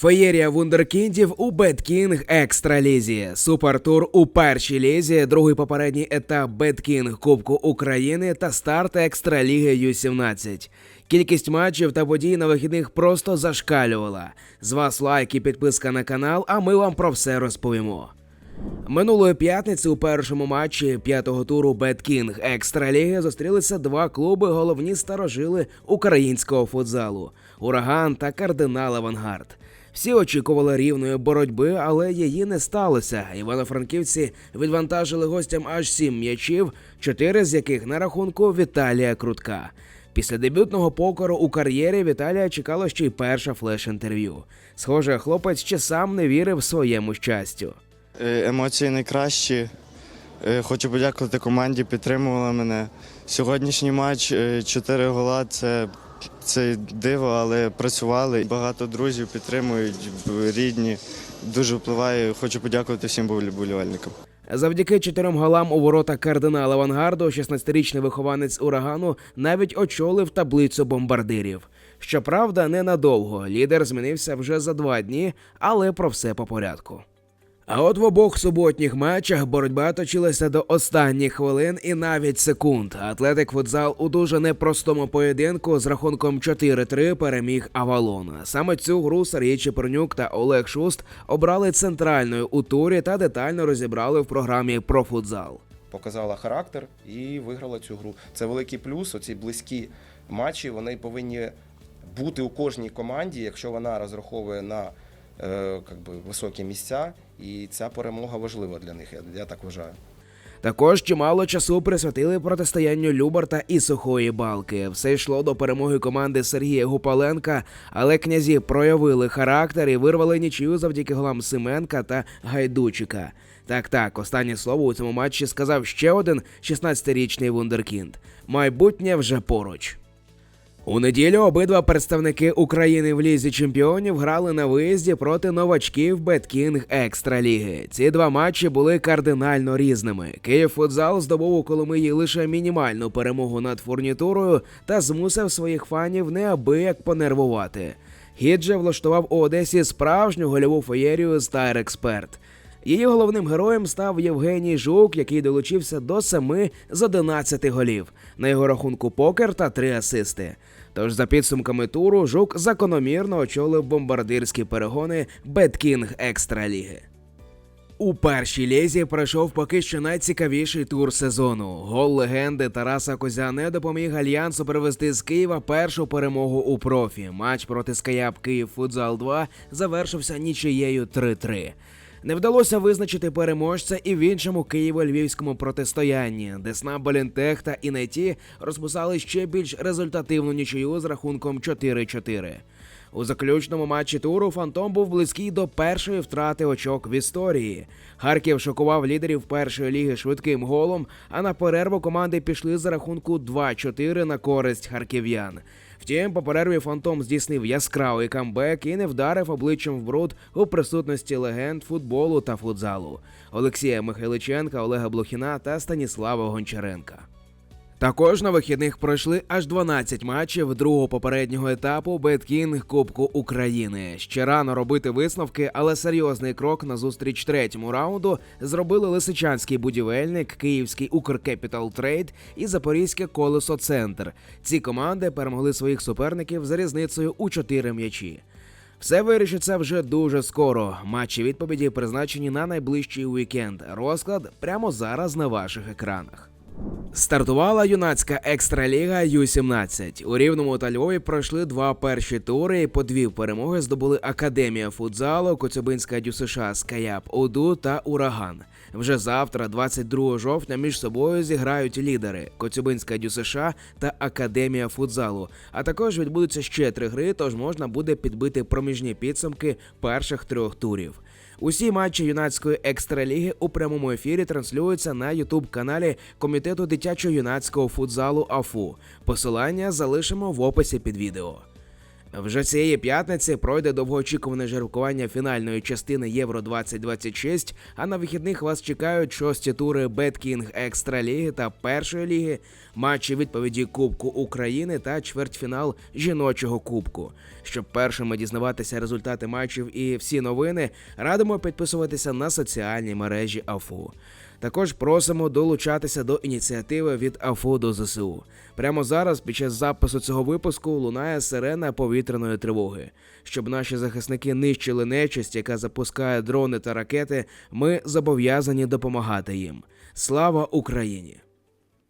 Феєрія вундеркіндів у Беткінг Екстралізі. Супертур у першій лізі, другий попередній етап Беткінг Кубку України та старт Екстраліги Ю-17. Кількість матчів та подій на вихідних просто зашкалювала. З вас лайк і підписка на канал, а ми вам про все розповімо. Минулої п'ятниці у першому матчі п'ятого туру Беткінг Екстраліги зустрілися два клуби, головні старожили українського футзалу Ураган та Кардинал Авангард. Всі очікували рівної боротьби, але її не сталося. Івано-франківці відвантажили гостям аж сім м'ячів, чотири з яких на рахунку Віталія Крутка. Після дебютного покору у кар'єрі Віталія чекало ще й перше флеш-інтерв'ю. Схоже, хлопець ще сам не вірив своєму щастю. Е, Емоції найкращі. Е, Хочу подякувати команді, підтримувала мене. Сьогоднішній матч е, чотири гола це, це диво, але працювали. Багато друзів підтримують, рідні. Дуже впливає. Хочу подякувати всім болівальникам. Завдяки чотирьом голам у ворота кардинала Авангарду 16-річний вихованець урагану навіть очолив таблицю бомбардирів. Щоправда, ненадовго. Лідер змінився вже за два дні, але про все по порядку. А от в обох суботніх матчах боротьба точилася до останніх хвилин і навіть секунд. Атлетик футзал у дуже непростому поєдинку з рахунком 4-3 переміг Авалон. Саме цю гру Сергій Чепурнюк та Олег Шуст обрали центральною у турі та детально розібрали в програмі про футзал. показала характер і виграла цю гру. Це великий плюс. Оці близькі матчі вони повинні бути у кожній команді, якщо вона розраховує на е, би, високі місця. І ця перемога важлива для них. Я, я так вважаю. Також чимало часу присвятили протистоянню Любарта і сухої балки. Все йшло до перемоги команди Сергія Гупаленка, але князі проявили характер і вирвали нічию завдяки голам Семенка та Гайдучика. Так, так, останнє слово у цьому матчі сказав ще один 16-річний вундеркінд. Майбутнє вже поруч. У неділю обидва представники України в лізі чемпіонів грали на виїзді проти новачків Беткінг Екстраліги. Ці два матчі були кардинально різними. Київ футзал здобув у Коломиї лише мінімальну перемогу над фурнітурою та змусив своїх фанів неабияк понервувати. Гіджа влаштував у Одесі справжню гольову феєрію Стар Експерт. Її головним героєм став Євгеній Жук, який долучився до 7 з 11 голів. На його рахунку покер та 3 асисти. Тож за підсумками туру Жук закономірно очолив бомбардирські перегони Беткінг Екстраліги. У першій лізі пройшов поки що найцікавіший тур сезону. Гол легенди Тараса Козяне допоміг альянсу привезти з Києва першу перемогу у профі. Матч проти Скаяп Київ Футзал 2 завершився нічиєю 3-3. Не вдалося визначити переможця і в іншому Києво-львівському протистоянні. Десна Балінтех та Інеті розписали ще більш результативну нічию з рахунком 4-4. У заключному матчі туру Фантом був близький до першої втрати очок в історії. Харків шокував лідерів першої ліги швидким голом, а на перерву команди пішли за рахунку 2-4 на користь харків'ян. Втім, по перерві Фантом здійснив яскравий камбек і не вдарив обличчям в бруд у присутності легенд футболу та футзалу Олексія Михайличенка, Олега Блохіна та Станіслава Гончаренка. Також на вихідних пройшли аж 12 матчів другого попереднього етапу Беткінг Кубку України. Ще рано робити висновки, але серйозний крок назустріч третьому раунду зробили Лисичанський будівельник, Київський Укркепітал Трейд і Запорізьке Колесо Центр. Ці команди перемогли своїх суперників за різницею у 4 м'ячі. Все вирішиться вже дуже скоро. Матчі відповіді призначені на найближчий уікенд. Розклад прямо зараз на ваших екранах. Стартувала юнацька екстраліга Ю-17. У Рівному та Львові пройшли два перші тури і по дві перемоги здобули Академія футзалу, Коцюбинська ДЮСШ Скаяп Оду та Ураган. Вже завтра, 22 жовтня, між собою зіграють лідери Коцюбинська ДЮСШ та Академія футзалу. А також відбудуться ще три гри, тож можна буде підбити проміжні підсумки перших трьох турів. Усі матчі юнацької екстраліги у прямому ефірі транслюються на ютуб каналі Комітету дитячо-юнацького футзалу АФУ. Посилання залишимо в описі під відео. Вже цієї п'ятниці пройде довгоочікуване жеребкування фінальної частини Євро 2026, а на вихідних вас чекають шості тури Беткінг Екстраліги та першої ліги, матчі відповіді Кубку України та чвертьфінал жіночого кубку. Щоб першими дізнаватися результати матчів і всі новини, радимо підписуватися на соціальні мережі АФУ. Також просимо долучатися до ініціативи від АФО до ЗСУ. Прямо зараз, під час запису цього випуску, лунає сирена повітряної тривоги. Щоб наші захисники нищили нечисть, яка запускає дрони та ракети, ми зобов'язані допомагати їм. Слава Україні!